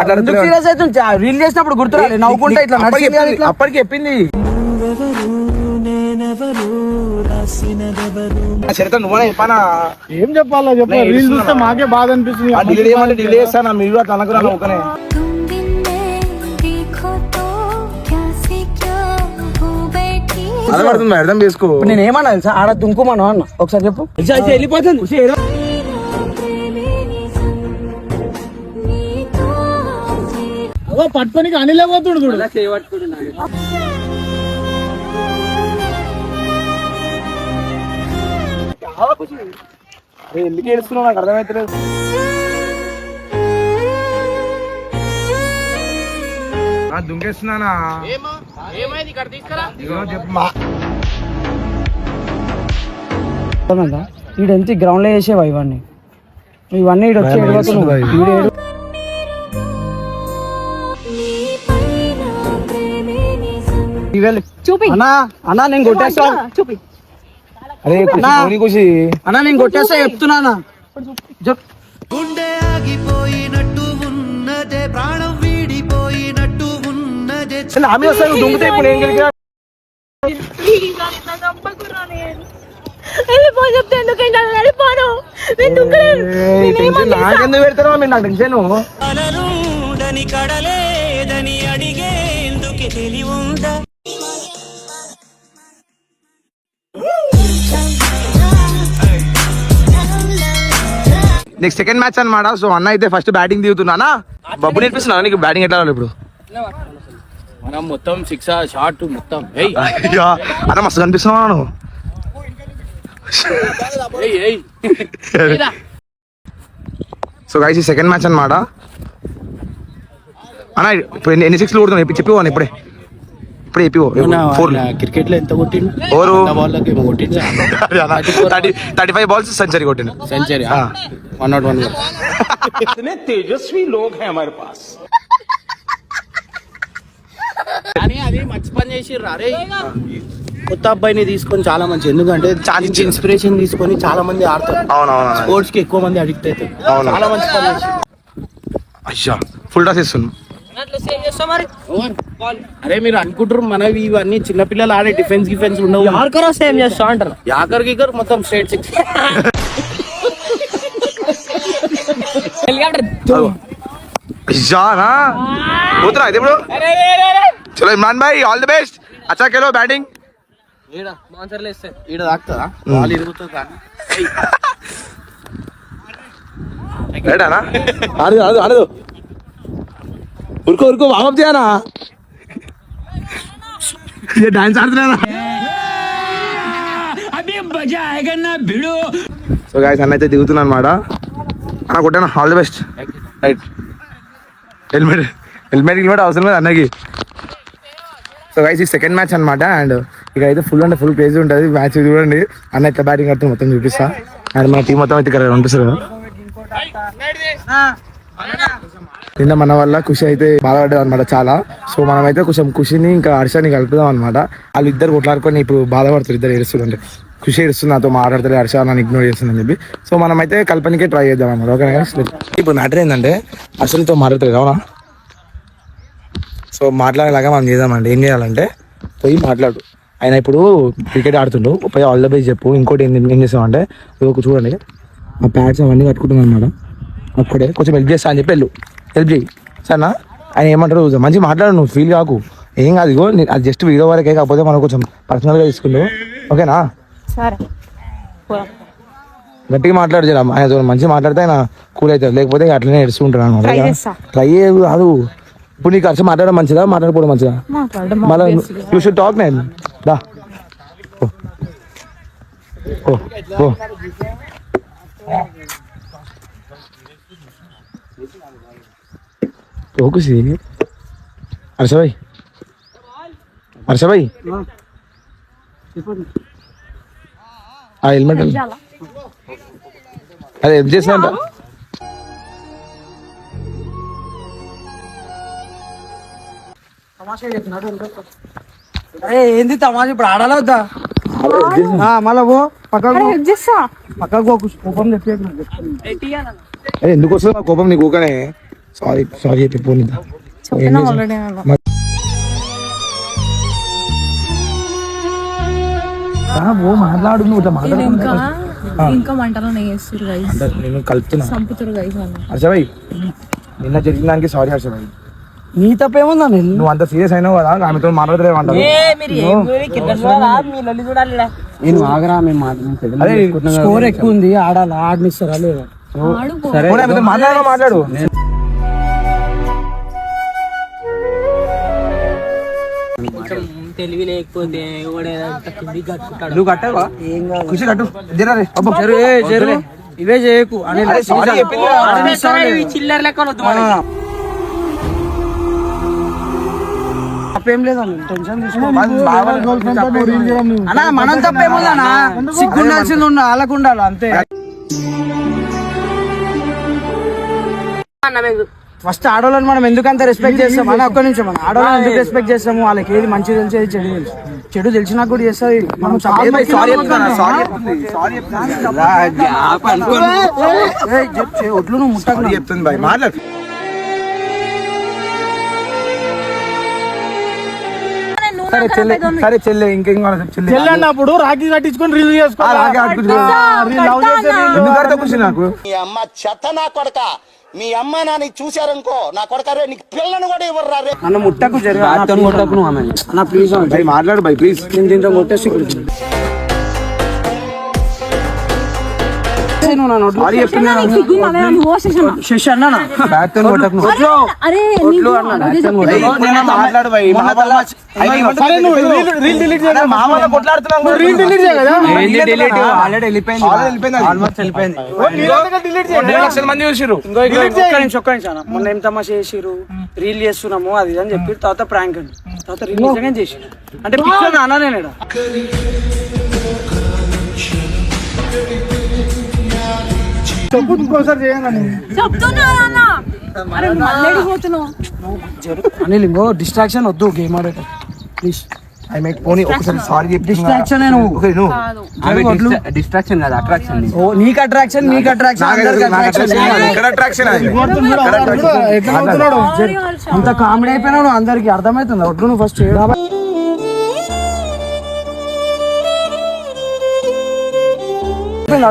అట్లా రీల్ చేసినప్పుడు ఇట్లా అప్పటికి చెప్పింది చరిత్ర చెప్పానా? ఏం చెప్పాలా మాకే బాధ అనిపిస్తుంది. డిలే మీరు అనుకున్నాను ఒకనే అర్థం చేసుకో. తెలుసా? ఆడ తుంకుమను అన్న. ఒకసారి చెప్పు. వెళ్ళిపోతుంది. పట్టుకొని అనిలే పోతుడు చూడు. ఎందుకు ఏడుస్తున్నావు? నాకు అర్థమైతలేదు. దుంకేస్తున్నానా ఇదిగో చెప్పు. మా. ఈడు ఎంత గ్రౌండ్లో వేసేవా ఇవన్నీ ఇవన్నీ ఈడు వచ్చి ఈడు ఏడు చూపి. అన్నా అన్నా నేను కొట్టేస్తా. చూపి. అరే ఖుషి, అన్నా నేను కొట్టేస్తా చెప్తున్నానా గుండె ఆగిపోయినట్టు ఉన్నదే ప్రాణం వీడిపోయినట్టు ఉన్నదే. ఆమె వస్తాను దుంగితే ఇప్పుడు ఏం గెలిగా వెళ్ళిపోయి చెప్తే ఎందుకంటే వెళ్ళిపోను? నేను దుంకలేను. నాకెందుకు పెడతారో మీరు నాకు టెన్షన్? కలలుండని కడలేదని అడిగేందుకు తెలివుందా నెక్స్ట్ సెకండ్ మ్యాచ్ అన్నమాట సో అన్న అయితే ఫస్ట్ బ్యాటింగ్ దిగుతున్నానా బబ్బు నేర్పిస్తున్నా నీకు బ్యాటింగ్ ఎట్లా ఇప్పుడు మనం మొత్తం సిక్స్ షార్ట్ మొత్తం అన్న మస్తు కనిపిస్తున్నావు నువ్వు సో గైస్ ఈ సెకండ్ మ్యాచ్ అన్నమాట అన్న ఇప్పుడు ఎన్ని- సిక్స్లు కొడుతున్నావు చెప్పి చెప్పివో ఇప్పుడే ఇప్పుడే చెప్పివో ఫోర్ క్రికెట్లో ఎంత కొట్టిండు? ఓరు థర్టీ ఫైవ్ బాల్స్ సెంచరీ కొట్టిండు. సెంచరీ. వన్ నాట్ వన్ కానీ అది మంచి పని చేసిర్రు అరే. కొత్త అబ్బాయిని తీసుకొని చాలా మంచి ఎందుకంటే చాలా ఇన్స్పిరేషన్ తీసుకొని చాలా మంది ఆడతారు. అవునవును స్పోర్ట్స్కి ఎక్కువ మంది అడిక్ట్ అవుతారు. అవును. చాలా మంచి పని. అయ్యా ఫుల్ టాస్ ఇస్తున్నాను అరే మీరు అనుకుంటారు మనవి ఇవన్నీ చిన్నపిల్లలు ఆడే డిఫెన్స్ డిఫెన్స్ ఉండవు. ఆర్కరా సేమ్ చేస్తా అంటారు? యాకర్ గికర్ మొత్తం స్ట్రేట్ సిక్స్ అయ్యానా పోతున్నా అయితే ఇప్పుడు చలో ఇమ్రాన్ భాయ్ ఆల్ ది బెస్ట్ అచ్చా కెలో బ్యాటింగ్ ఈడ తాకుతుందా బాల్ ఇరుగుతుంది కానీ రైటానా ఆడదు ఆడదు ఆడదు. ఉరుకో ఉరుకో వామప్ చేయనా డాన్స్ ఆడుతున్నా సో గాయస్ అన్న అయితే దిగుతున్నా అనమాట అన్న కొట్టాను? All the best right helmet helmet helmet అవసరం లేదు అన్నకి. సో గైస్ ఈ సెకండ్ మ్యాచ్ అన్నమాట. అండ్ ఇక అయితే ఫుల్ అంటే ఫుల్ క్రేజ్ ఉంటుంది. మ్యాచ్ చూడండి. అన్న ఎట్లా బ్యాటింగ్ ఆడుతుంది మొత్తం చూపిస్తా. అండ్ మన టీం మొత్తం అయితే ఇక్కడ కదా నిన్న మన వల్ల ఖుషి అయితే బాధపడ్డది అనమాట చాలా. సో మనం అయితే కొంచెం ఖుషిని ఇంకా హర్షని కలుపుదాం అనమాట వాళ్ళు ఇద్దరు కొట్లాడుకొని ఇప్పుడు బాధపడుతారు ఇద్దరు ఏడుస్తుందంటే ఖుషి ఏడుస్తుంది నాతో మాట్లాడతారు హర్ష నన్ను ఇగ్నోర్ చేస్తుందని చెప్పి. సో మనం అయితే కల్పనకే ట్రై చేద్దాం అనమాట ఓకేనా ఇప్పుడు మ్యాటర్ ఏంటంటే అసలుతో మాట్లాడతారు అవునా? సో మాట్లాడేలాగా మనం చేద్దామండి ఏం చేయాలంటే పోయి మాట్లాడు. ఆయన ఇప్పుడు క్రికెట్ ఆడుతుండు పోయి ఆల్ ద బెస్ట్ చెప్పు. ఇంకోటి ఏం ఏం చేస్తామంటే ఒక చూడండి ఆ ప్యాడ్స్ అవన్నీ కట్టుకుంటున్నాను అనమాట అక్కడే కొంచెం హెల్ప్ చేస్తా అని చెప్పి వెళ్ళు. హెల్ప్ చేయి. సరేనా? ఆయన ఏమంటారు మంచి మాట్లాడు నువ్వు ఫీల్ కాకు. ఏం కాదు ఇగో అది జస్ట్ వీడియో వరకే కాకపోతే మనం కొంచెం పర్సనల్గా తీసుకుంటావు ఓకేనా? గట్టిగా మాట్లాడు జరా. ఆయన మంచిగా మాట్లాడితే ఆయన కూల్ అవుతాడు. లేకపోతే అట్లనే అనమాట చేస్తా. ట్రై కాదు. ఇప్పుడు నీకు అసలు మాట్లాడడం మంచిదా? మాట్లాడకపోవడం మంచిదా? మళ్ళా యూ షుడ్ టాక్ నేను దా. ఓ ఓ ఓ ఖుషి హర్ష భాయ్ హర్ష భాయ్ ఆ హెల్మెట్ అదే ఏం చేసినా అరే ఏంది తమాషా ఇప్పుడు ఆడాలా వద్దా? ఆ, మళ్ళా పో. పక్కకు కోపం చెప్పేది ఎందుకు వస్తుంది నా కోపం నీకు ఊకనే? సారీ సారీ చెప్పి పోనీ ఓ మాట్లాడు నువ్వు ఇట్లా మాట్లాడు ఇంకా ఇంకా మంటలో వేస్తారు గైస్ నేను కలుపుతున్నా. చంపుతారు గైస్ హర్షభాయ్ నిన్న జరిగిన దానికి సారీ హర్షభాయ్. నీ తప్పేముందా నేను నువ్వు అంత సీరియస్ అయినావు కదా ఆమెతో నేను ఆగరా మేము మాట్లాడుతున్నాం స్కోర్ ఎక్కువ ఉంది ఆడాలి ఆడనిస్తారా లేదా? మాట్లాడమా మాట్లాడు. తెలివి లేకపోతే నువ్వు కట్టావా? ఖుషి కట్టు. జరా రే. అబ్బో. జరు ఇవే చేయకు. అని. చిల్లర లెక్క తప్పేం టెన్షన్ మన అన్నా తప్పేముందన్నా సిగ్గుండాల్సింది ఉండ వాళ్ళకు ఉండాలి అంతే. ఫస్ట్ ఆడవాళ్ళని మనం ఎందుకంత రెస్పెక్ట్ చేస్తాం? అన్న ఒక్క నిమిషం మనం ఆడవాళ్ళని ఎందుకు రెస్పెక్ట్ చేస్తాము? వాళ్ళకి ఏది మంచి తెలిసి ఏది చెడు తెలుసు. చెడు తెలిసినా కూడా చేస్తుంది మనం ఒట్లు నువ్వు ముట్టకు చెప్తుంది బాయ్ మాట్లాడు. సరే చెల్లె సరే చెల్లె ఇంకేం కావాలి? చెల్లె రాఖీ కట్టించుకొని రిలీజ్ చేసుకో. ఆ, రాగే ఆడుకుంటూ లవ్ చేసే ఎందుకు అర్థం ఖుషి నాకు? మీ అమ్మ చెత్త నా కొడక. మీ అమ్మ నాని చూశారనుకో నా కొడక రే నీకు పిల్లను కూడా ఇవ్వరు రే నన్ను ముట్టకు జరగదు ముట్టకు అన్న మాట్లాడు బై ప్లీజ్. నేను దీంతో కొట్టేసి కూర్చుని నువ్వు అది. మంది చూసిరు ఒక్క నిమిషం. మొన్న ఏం తమాషా చేసిరు రీల్ చేస్తున్నాము అది అని చెప్పి తర్వాత ప్రాంక్ అండి తర్వాత రీల్ నిజంగా చేసి అంటే పిక్చర్ అన్నా నేను. చెప్పు ఇంకోసారి చేయాలని అనిల్ ఇంకో డిస్ట్రాక్షన్ వద్దు గేమ్ ఆడేట ప్లీజ్ ఐ మేక్ పోనీ ఒకసారి సారీ చెప్పి డిస్ట్రాక్షన్ డిస్ట్రాక్షన్ కాదు. అట్రాక్షన్ ఓ నీకు అట్రాక్షన్ నీకు అట్రాక్షన్ అంత కామెడీ అయిపోయినావు నువ్వు అందరికి. అర్థమవుతుంది? ఒడ్లు నువ్వు ఫస్ట్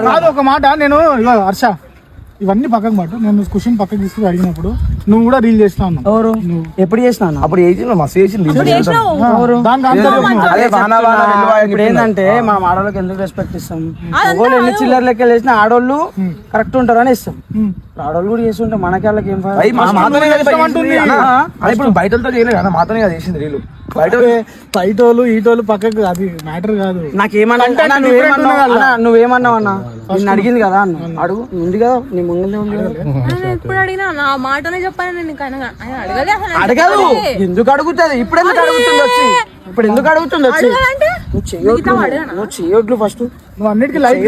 కాదు ఒక మాట నేను ఇగో హర్ష ఇవన్నీ పక్కకు మాట నేను క్వశ్చన్ పక్కకు తీసుకుని అడిగినప్పుడు నువ్వు కూడా రీల్ ఉన్నావు ఎవరు? ఎప్పుడు చేసినా అన్న? అప్పుడు ఏజ్ మస్తు చేసింది ఎవరు? దానికి ఆన్సర్ చెప్పు. అదే వాన వాన వెల్లువ అని ఇప్పుడు ఏంటంటే మనం ఆడవాళ్ళకి ఎందుకు రెస్పెక్ట్ ఇస్తాం? ఎన్ని చిల్లర లెక్కలు వేసినా ఆడవాళ్ళు కరెక్ట్ ఉంటారని ఇస్తాం. ఇప్పుడు ఆడవాళ్ళు కూడా చేస్తుంటే మనకి వాళ్ళకి ఏం ఫాయదా? అయ్యి మా మాతోనే కదా ఇష్టం చేసింది. అంటుంది. అన్న, అన్న ఇప్పుడు బయటతో చేయలేదు అన్న మాతోనే కదా చేసింది రీలు బయట బయటోళ్ళు ఈటోళ్ళు పక్కకు అది మ్యాటర్ కాదు. నాకేమన్నా different నువ్వేమన్నావు అన్నా, నిన్ను అడిగింది కదా అన్న. అడుగు. ఉంది కదా? నీ ముందే ఉంది కదా? నేను ఎప్పుడు అడిగినా నా మాటనే చెప్పాను నేను అడగదు. ఎందుకు అడుగుతుంది? ఇప్పుడు ఎందుకు అడుగుతుంది వచ్చి? ఇప్పుడు ఎందుకు అడుగుతుంది నువ్వు అడగనా? నువ్వు చెయ్యొట్లు ఫస్ట్ నువ్వు అన్నిటికీ లైట్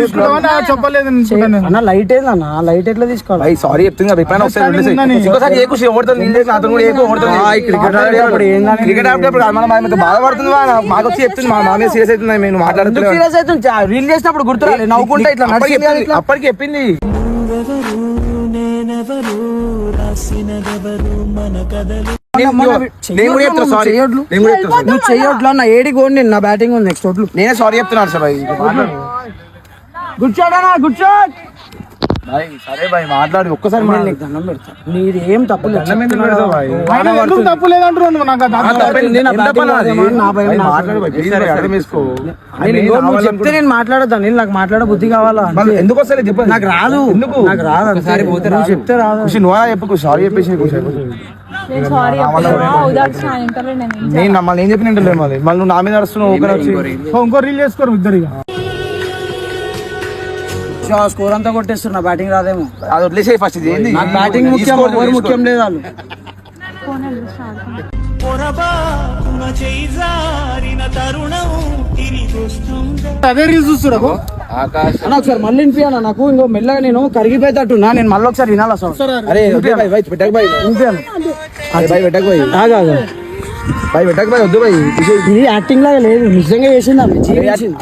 చెప్పలేదు నేను. అన్న లైట్ ఏందన్న లైట్ ఎట్లా తీసుకోవాలి? సారీ చెప్తుంది కదా ఎప్పుడైనా ఒకసారి. ఇంకోసారి ఏ ఓడుతుంది నేను చేసిన అతను కూడా ఏ ఓడుతుంది క్రికెట్ ఆడేటప్పుడు ఏందని క్రికెట్ ఆడేటప్పుడు మన మాకు బాధపడుతుంది మాకు వచ్చి చెప్తుంది మా మామే సీరియస్ అవుతుంది ఎందుకు మాట్లాడుతున్నాం సీరియస్ అవుతుంది? రీల్ చేసినప్పుడు గుర్తురాలి నవ్వుకుంటా ఇట్లా అప్పటికి చెప్పింది ఇట్లా. అప్పటికి చెప్పింది. మొన్న- మొన్న నేను కూడా చెప్తా చెయ్యొట్లు సారీ చెయ్యొట్లు. నేను కూడా చెప్తా sorry. నువ్వు అన్న ఏడికి పోండి నా బ్యాటింగ్ ఉంది నెక్స్ట్ ఓట్లు నేనే సారీ చెప్తున్నాను సార్ గుడ్ షాట్ అన్న గుడ్ షాట్ భాయ్ సరే భాయ్ మాట్లాడి ఒక్కసారి నేను నీకు దండం పెడతా. నీది ఏం తప్పు లేదు. దండం ఎందుకు చెప్తున్నా పెడతావు కదా. భాయ్? వాన ఆయన ఎందుకు పడుతుంది. తప్పు లేదంటున్నావు నువ్వు? నాకు అది నా అర్థం తప్పే, నేను నా ఎంత batting పని అది? రాదేమో అని నా భయం భాయ్ నాకు. మాట్లాడు భాయ్, please భాయ్, అర్థం చేసుకో. నేను ఇంకో నువ్వు చెప్తే నేను మాట్లాడదా నేను నాకు మాట్లాడ బుద్ధి కావాలా? మళ్ళీ ఎందుకు నాకు రాదు. ఎందుకు? నాకు రాదు ఒకసారి పోతే నువ్వు చెప్తే రాదు. ఖుషి నువ్వు చెప్పు సారీ చెప్పేసి ఖుషి నేను సారీ నేను నేను మళ్ళీ ఏం చెప్పిన మళ్ళీ? మళ్ళీ నువ్వు నా మీద నడుస్తున్నావు ఒకరు వచ్చి ఓ, ఇంకో రీల్ చేసుకోరు ఇద్దరు ఇక. స్కోర్ అంతా కొట్టేస్తున్నా. బ్యాటింగ్ రాదేమో. అది వదిలేసే ఫస్ట్ ఇది. ఏంది? నాకు బ్యాటింగ్ ముఖ్యం తీసుకో. ముఖ్యం లేదు వాళ్ళు. అదే రీల్స్ చూస్తున్నారు అన్న ఒకసారి మళ్ళీ వినిపియానా నాకు. ఇంకో మెల్లగా నేను కరిగిపోయేటట్టున్నా. నేను మళ్ళీ ఒకసారి వినాలా సార్ అరే భాయ్ భాయ్ పెట్టకు భాయ్ వినిపియాను భాయ్ పెట్టకు ఆగా ఆగా. భయ్ పెట్టక వద్దు భయ్ ఇది యాక్టింగ్ లాగా లేదు నిజంగా చేసింది ఆమె జీవించింది.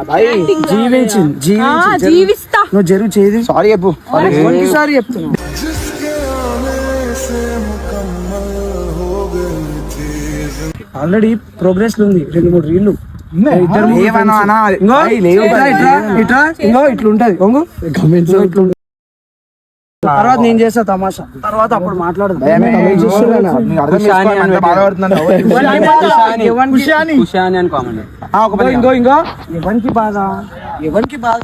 జీవించింది జీవిస్తా. నువ్వు జరుగు చేయదు సారీ చెప్పు. సారీ చెప్తున్నా. ఆల్రెడీ ప్రోగ్రెస్ ఉంది రెండు మూడు రీళ్ళు. ఇద్దరు ఇట్లా ఇట్లా ఇట్లా ఇంకో? ఇట్లుంటది ఇంకో ఇట్లుంటది. తర్వాత నేను చేస్తా తమాషా. తర్వాత అప్పుడు మాట్లాడదు. ఎవరికి? బాధ? ఎవరికి బాధ?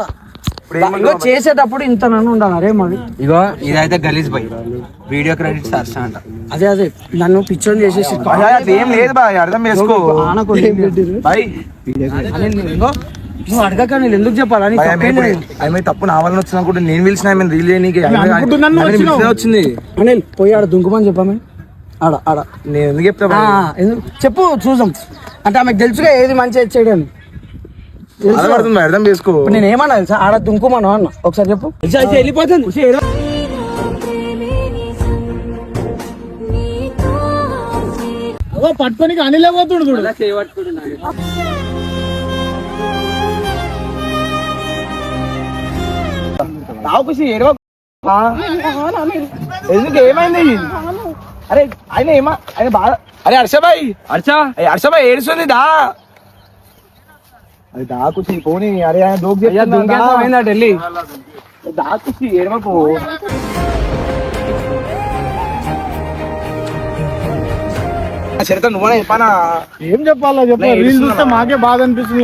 ఇంగో చేసేటప్పుడు ఇంత నన్ను ఉండాలి. అరే మరి ఇగో ఇదైతే గలీజ్ బై వీడియో క్రెడిట్స్ హర్ష అంట. అదే అదే. నన్ను పిచ్చోని చేసేసి ఏం లేదు బాయ్. అర్థం చేసుకో. నువ్వు అడగక నేను ఎందుకు చెప్పాలా? నీకు ఆమె తప్పేం ఇప్పుడు- లేదు. ఆమె తప్పు నా వల్ల వచ్చినా కూడా నేను పిలిచిన ఆమె రీల్ చేయనీకి ఆమె- అనుకుంటున్నాను ఆమె వచ్చినావు. పిలిచినా వచ్చింది. అనిల్ పోయి ఆడ దుంకుమని చెప్పామే. ఆడ ఆడ. నేను ఎందుకు చెప్తా ఆ, బాయ్? ఎందుకు చెప్పు చూసాం అంటే ఆమెకు తెలుసుగా ఏది మంచిగా చేయడం తెలుసు బాధపడుతుంది బాయ్, అర్థం చేసుకో. నేను ఏమన్నా తెలుసా? ఆడ దుంకుమను అన్న. ఒకసారి చెప్పు. వెళ్ళిపోతుంది. ఓ పట్టుకొని అనిలే పోతుడు చూడు. తావుకుసి ఏడవ ఎందుకు ఏమైంది? అరే ఆయన ఏమా? ఆయన బాధ అరే హర్షబాయ్ హర్ష! హర్షబాయ్ ఏడుస్తుంది దా! అది దాకుసి పోనీ. అరే ఆయన దోక్ చెప్తున్నా ఢిల్లీ? దాకుసి ఏడవకు చరిత్ర నువ్వనే చెప్పానా? ఏం చెప్పాలో చెప్పు. రీల్ చూస్తే మాకే బాధ అనిపిస్తుంది.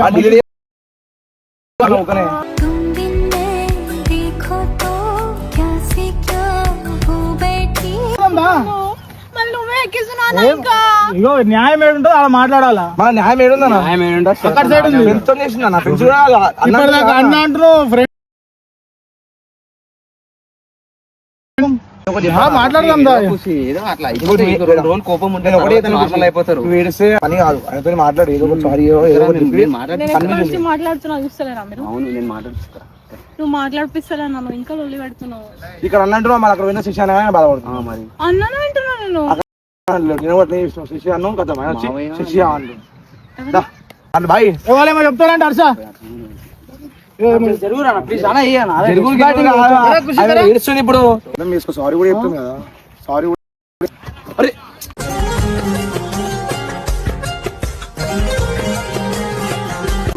ఇగో న్యాయం ఏడుంటుందో అలా మాట్లాడాలా? మన న్యాయం ఏడుందన్నా అక్కడ సైడ్ ఉంది. ఫ్రెండ్స్తో చేసిందా నా ఫ్రెండ్స్ కూడా అన్న ఇప్పటిదాకా అన్న. అంటున్నావు ఫ్రెండ్ మాట్లాడు. ఏదో సారీ నువ్వు ఇంకా లొల్లి పెడుతున్నావు. ఇక్కడ అన్నట్టు అక్కడ పోయిన శిక్ష అనగానే బాధపడుతుంది మరి అన్నాను వింటున్నా నేను. నేను ఒకటి నేను ఇష్టం శిష్య అన్నం కదా వచ్చి శిష్య అంటు అది బాయ్ ఎవరేమో చెప్తారంట హర్ష అన్న ఇప్పుడు సారీ కూడా చెప్తుంది కదా సారీ కూడా అరే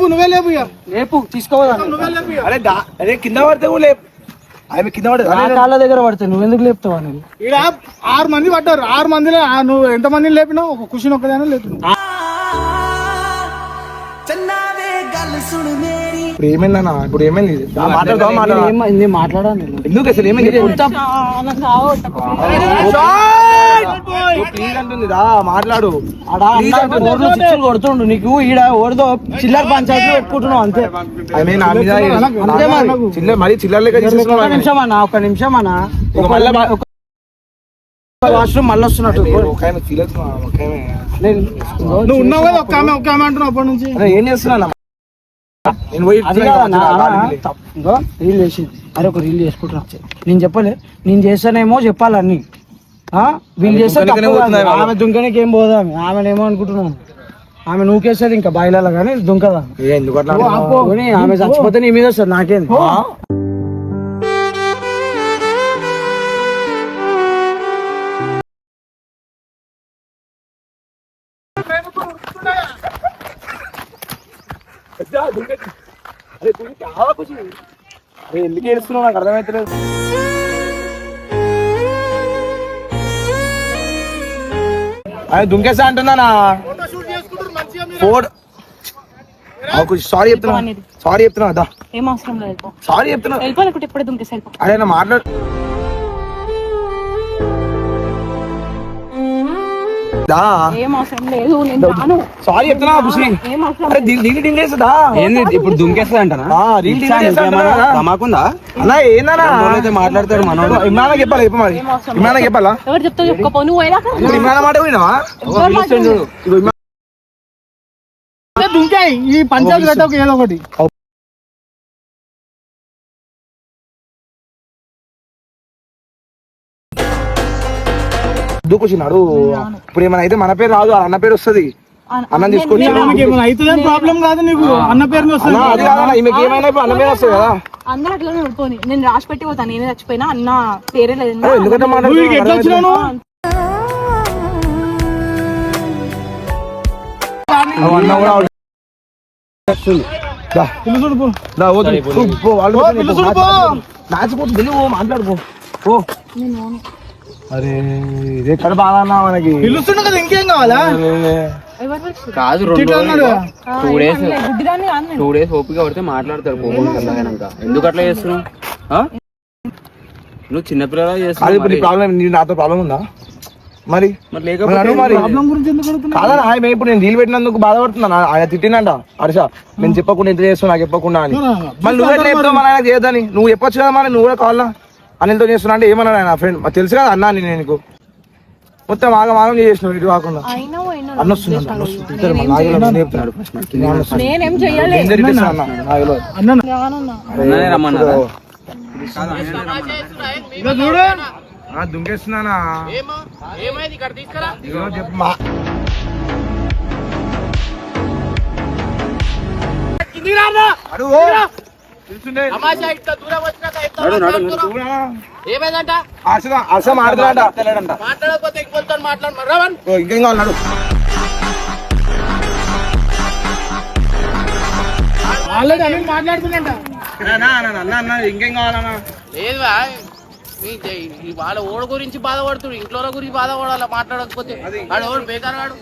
నువ్వే లేపు తీసుకోవాలి లేపు ఇక. అరే కింద పడితే లేపు ఆమె కింద పడదు నా కాళ్ళ దగ్గర పడితే నువ్వు ఎందుకు లేపుతావు అని. ఈడ ఆరు మంది పడ్డారు. ఆరు మందిలో నువ్వు ఎంత మందిని లేపినావు? ఒక కుషన్ ఒక్కదైనా లేపినావు. ఇప్పుడు ఏమైందన్నా ఇప్పుడు ఏమైంది మాట్లాడదాం మాట్లాడాను. ఎందుకు అసలు ఏమైంది? మాట్లాడు. కొడుతుండు. నీకు ఈడ ఓడితో చిల్లర పంచాయతీ పెట్టుకుంటున్నావు అంతే. చిల్లర మరి చిల్లర ఆమె. నిమిషం అన్న ఒక్క నిమిషం అన్న వాష్రూమ్ మళ్ళీ వస్తున్నట్టు ఒక ఒక నువ్వు ఉన్నావు కదా ఒక్క ఆమె ఒక్క ఆమె అంటున్నావు అప్పటి నుంచి. ఏం చేస్తున్నా రీల్ చేసింది. అరే ఒక రీల్ చేసుకుంటున్నా నేను చెప్పలే నేను చేస్తానేమో చెప్పాలన్నీ? వీళ్ళు చేస్తే. ఆమె దుంకనికి ఏం పోదా ఆమె. ఆమెనేమో అనుకుంటున్నాను. ఆమె నూకేస్తుంది ఇంకా బయలాల కానీ దుంకదా ఆమె. చచ్చిపోతే నీ మీద వస్తుంది అరే, ఎందుకు ఏడుస్తున్నావు నాకు అర్థమైతలేదు. ఆయన దుంకేసా అంటున్నానా? సారీ చెప్తున్నా. సారీ చెప్తున్నా అదా సారీ చెప్తున్నా. అరే నా మాట్లాడు దా. ఏం అవసరం లేదు నేను రాను. సారీ చెప్తున్నా అరే దీని ఏంది ఇప్పుడు దుంకేస్తా అంటానా? ఆ, రీల్ డింగేస్తా అంటున్నా. తమాకుందా అన్నా ఏందన్నా? అయితే మాట్లాడతాడు మనోడు. ఇమ్రాన్ చెప్పాలా చెప్పు మరి. ఇమ్రాన్ చెప్పాలా? ఎవరు చెప్తావు చెప్పుకోపో నువ్వు ఎలా ఇప్పుడు ఇమ్రాన్ మాట పోయినావా? దుంకాయి ఈ పంచాయతీ ఏదో ఒకటి. దూకొచ్చినాడు. ఇప్పుడు ఏమైనా అయితే మన పేరు రాదు ఆ అన్న పేరు వస్తుంది. అన్నం తీసుకొచ్చి ప్రాబ్లం కాదు నీకు. అన్న పేరు మీద అన్న, వస్తుంది. అది కాదన్నా ఈమెకి ఏమైనా ఇప్పుడు అన్న పేరు వస్తుంది కదా. అందరూ అట్లనే ఉండిపోని నేను రాసి పెట్టి పోతాను నేనే చచ్చిపోయినా అన్న పేరే లేదు. ఎందుకంటే అన్నా కూడా మాట్లాడుకో అరే ఇది అన్నా మనకి. పిలుస్తుండు కదా ఇంకేం కావాలా. కాదు. Two days. టూ డేస్ ఓపిక పడితే మాట్లాడతారు పోగొట్టుకున్నాక ఎందుకు అట్లా చేస్తున్నావు? ఆ? నువ్వు చిన్నపిల్లలా ఇప్పుడు ప్రాబ్లం నాతో ప్రాబ్లం ఉందా? మరి లేకపోతే ఇప్పుడు నేను డీల్ పెట్టినందుకు బాధపడుతున్నా. ఆయన తిట్టినంట హర్ష. నేను చెప్పకుండా ఎంత చేస్తున్నా నాకు చెప్పకుండా అని. మళ్ళీ నువ్వు ఎట్లా చెప్తావు మన ఆయన చేయదని నువ్వు చెప్పొచ్చు కదా మరి నువ్వు కూడా కావాలా? అనిల్తో చేస్తున్నా అంటే ఏమన్నా ఆయన? ఫ్రెండ్ మాకు తెలుసు కదా అన్నా నేను నీకు. మొత్తం ఆగం ఆగం చేసినావు ఇటు కాకుండా. అయినా అయినా అన్న వస్తుంది అన్న వస్తుంది ఇద్దరు మళ్ళీ ఆగేలా నేను చెప్తున్నాడు నేను వస్తుంది. నేనేం చెయ్యాలి ఏం జరిపిస్తున్నా అన్న? నాకు తెలియదు. రానన్నా. అన్ననే రమ్మన్నారా ఇదో చూడు. ఆ, దుంకేస్తున్నానా? ఏమైంది? ఇక్కడ తీసుకురా. ఇదిగో చెప్పు మా. అడుగు. నడు, నడు? ఏమైందంట? మాట్లాడకపోతే ఇంకొంత మాట్లాడు రావన్? ఇంకేం కావాలి నడు. ఆల్రెడీ అన్ని మాట్లాడుతుందంట. ఇంకేం కావాలన్నా? వాళ్ళ ఓడ గురించి బాధపడుతుడు ఇంట్లో గురించి బాధపడాలి మాట్లాడకపోతే? ఆడు ఓడు బేకార్ వాడు?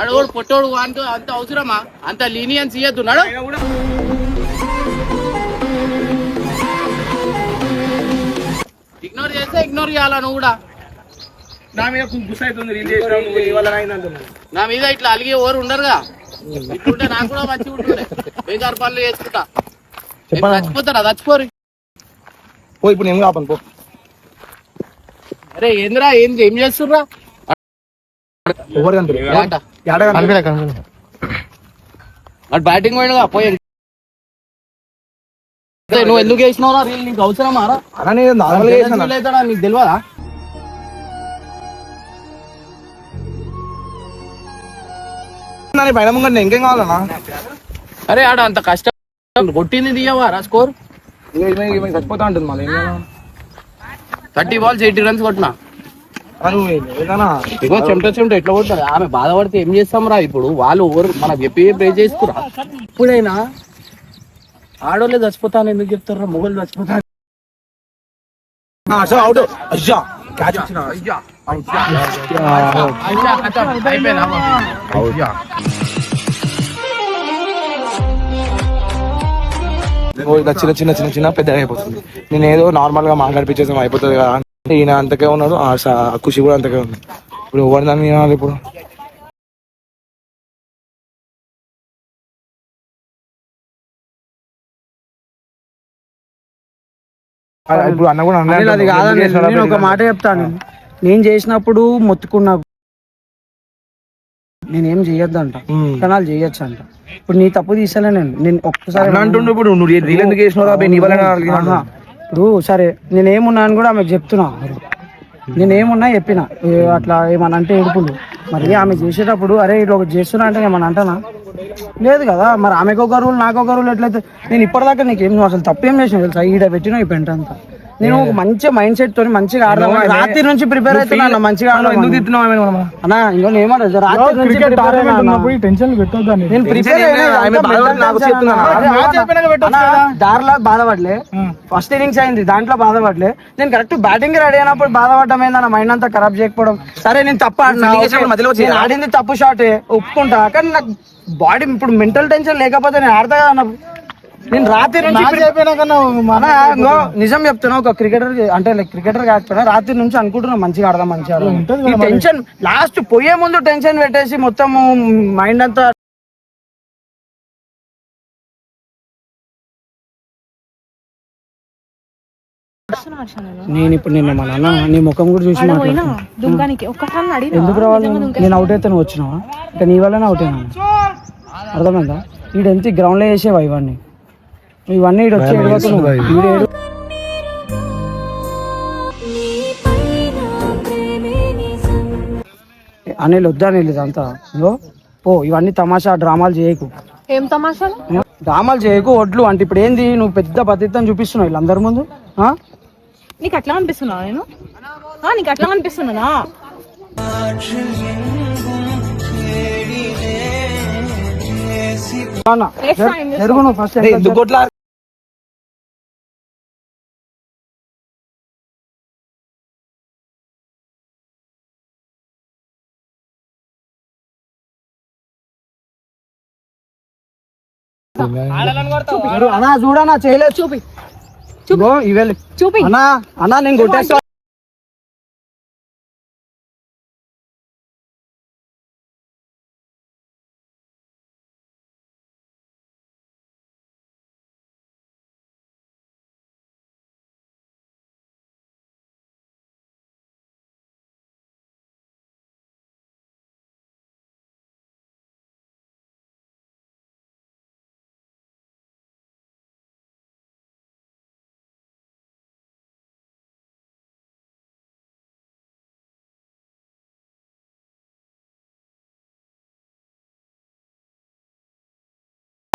ఆడు ఓడు పొట్టోడు అంత అంత అవసరమా? అంత లీనియన్స్ ఇయ్యద్దు. ఇగ్నోర్ చేస్తే ఇగ్నోర్ చేయాలా నువ్వు కూడా. నా మీద గుస్స అవుతుంది నీ మీద ఇట్లా అలిగే ఓరు ఉండరుగా? ఇట్లుంటే నాకు కూడా మంచిగా ఉంటుంది బేకార్ పనులు చేసుకుంటా? చచ్చిపోతారా? చచ్చిపోరు. పో ఇప్పుడు నేను కాపను పో. అరే ఏందిరా? ఏం ఏం చేస్తుర్రా? ఎవరు కనిపించరు? అటు బ్యాటింగ్ పోయినగా పోయి నువ్వు ఎందుకు వేసినావురా రీల్ నీకు అవసరమా రా? నేను నార్మల్ అవుతాడా నీకు తెలియదా పైన ముంగండి ఇంకేం కావాలన్నా అరే ఆడ అంత కష్టం కొట్టింది స్కోర్ చచ్చిపోతా ఉంటుంది మళ్ళీ? థర్టీ బాల్స్ ఎయిటీ రన్స్ కొట్టినా ఇగో చెమట చెమట ఎట్లా ఆమె బాధపడితే ఏం చేస్తాం రా ఇప్పుడు వాళ్ళు ఓవర్ మనకు చెప్పి ప్రే చేసుకురా ఇప్పుడైనా ఆడోళ్ళే చచ్చిపోతాను ఎందుకు చెప్తారా? మొగలు చచ్చిపోతాను అవుట్ అయ్యా. క్యాచ్ ఇలా చిన్న చిన్న చిన్న చిన్న పెద్ద అయిపోతుంది. నేను ఏదో నార్మల్గా మాట్లాడిపించేసాం అయిపోతుంది కదా. అంటే ఈయన అంతకే ఉన్నాడు ఖుషి కూడా అంతకే ఉంది. ఇప్పుడు ఎవరు దాన్ని ఇప్పుడు? ఇప్పుడు అన్న కూడా అనిల్ అది కాదని నేను ఒక మాట చెప్తాను నేను. చేసినప్పుడు మొత్తుకున్నా నేనేం ఉమ్. కానీ వాళ్ళు చేయొచ్చు అంట ఇప్పుడు నీ తప్పు తీసలే నేను. నేను ఒక్కసారి అంటుండు ఇప్పుడు నువ్వు ఎందుకు చేసినావు. ఇప్పుడు సరే నేనేమున్నా అని కూడా ఆమెకు చెప్తున్నా నేనేమున్నా చెప్పిన. అట్లా ఏమన్నా అంటే ఏడుపులు. మరి ఆమె చేసేటప్పుడు అరే ఇట్లా ఒకటి చేస్తున్నా అంటే ఏమన్నా అంటానా? లేదు కదా మరి ఆమెకు ఒక రూల్ నాకు ఒక రూల్ ఎట్లయితే నేను ఇప్పటిదాకా నీకేం నువ్వు అసలు తప్పేం చేసిన తెలుసా? ఈడ పెట్టిన ఈ పెంట అంతా. నేను ఒక మంచి మైండ్ సెట్ తోని మంచిగా ఆడదాం రాత్రి నుంచి ప్రిపేర్ అవుతున్నా మంచిగా ఎందుకు ఆడదాం తిట్టినావు మనం? అన్నా ఇంకో ఏమన్నా రాత్రి నుంచి అయినా ఈ టెన్షన్ పెట్టొద్దని నేను ప్రిపేర్ ఏం. దారిలో బాధపడలే. ఫస్ట్ ఇన్నింగ్స్ అయింది దాంట్లో బాధపడలే. నేను కరెక్ట్ బ్యాటింగ్ రెడీ అయినప్పుడు బాధపడటం ఏందన్న మైండ్ అంతా ఖరాబ్ చేయకపోవడం. సరే నేను తప్పు ఆడినా? ఆడింది తప్పు షాటే ఒప్పుకుంటా. కానీ నాకు బాడీ ఇప్పుడు మెంటల్ టెన్షన్ లేకపోతే నేను ఆడతా కదా అన్న. నేను రాత్రి నుంచి నిజం చెప్తున్నా ఒక క్రికెటర్ అంటే లైక్ క్రికెటర్ కాకపోయినా రాత్రి నుంచి అనుకుంటున్నా మంచిగా ఆడదాం మంచిగా ఈ. టెన్షన్ లాస్ట్ పోయే ముందు టెన్షన్ పెట్టేసి మొత్తం మైండ్ అంతా నేను. నేను ఇప్పుడు నిన్న మా నాన్న నీ ముఖం కూడా చూసి మాట్లాడుతున్నా. ఎందుకు రావాలి నేను అవుట్ అయితే నువ్వు వచ్చినావా ఇంకా నీ వల్లనే అవుట్ అయినా అర్థమైందా? ఈడు ఎంత గ్రౌండ్లో వేసేవా ఇవన్నీ ఇవన్నీ ఈడు వచ్చి ఏడవకు నువ్వు. ఈడు ఏడు అనిల్ వద్దా అనిల్ ఇదంతా. ఇగో ఓ ఇవన్నీ తమాషా డ్రామాలు చేయకు. ఏం తమాషాలు? డ్రామాలు చేయకు ఒడ్లు అంటే ఇప్పుడు ఏంది? నువ్వు పెద్ద పతిత్వం చూపిస్తున్నావు వీళ్ళందరి ముందు. ఆ? నీకు అట్లా అనిపిస్తున్నా నేను? ఆ, నీకు అట్లా అనిపిస్తున్నానా? అన్న, జరుగు నువ్వు ఫస్ట్ అరే, ఎందుకు కొట్లా జరుగు. అన్నా చూడన్నా చేయలేదు. చూపి. చూపి. అన్నా అన్నా నేను కొట్టేస్తా.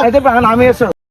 అయితే ఇప్పుడు ఆయన ఆమె చేస్తాడు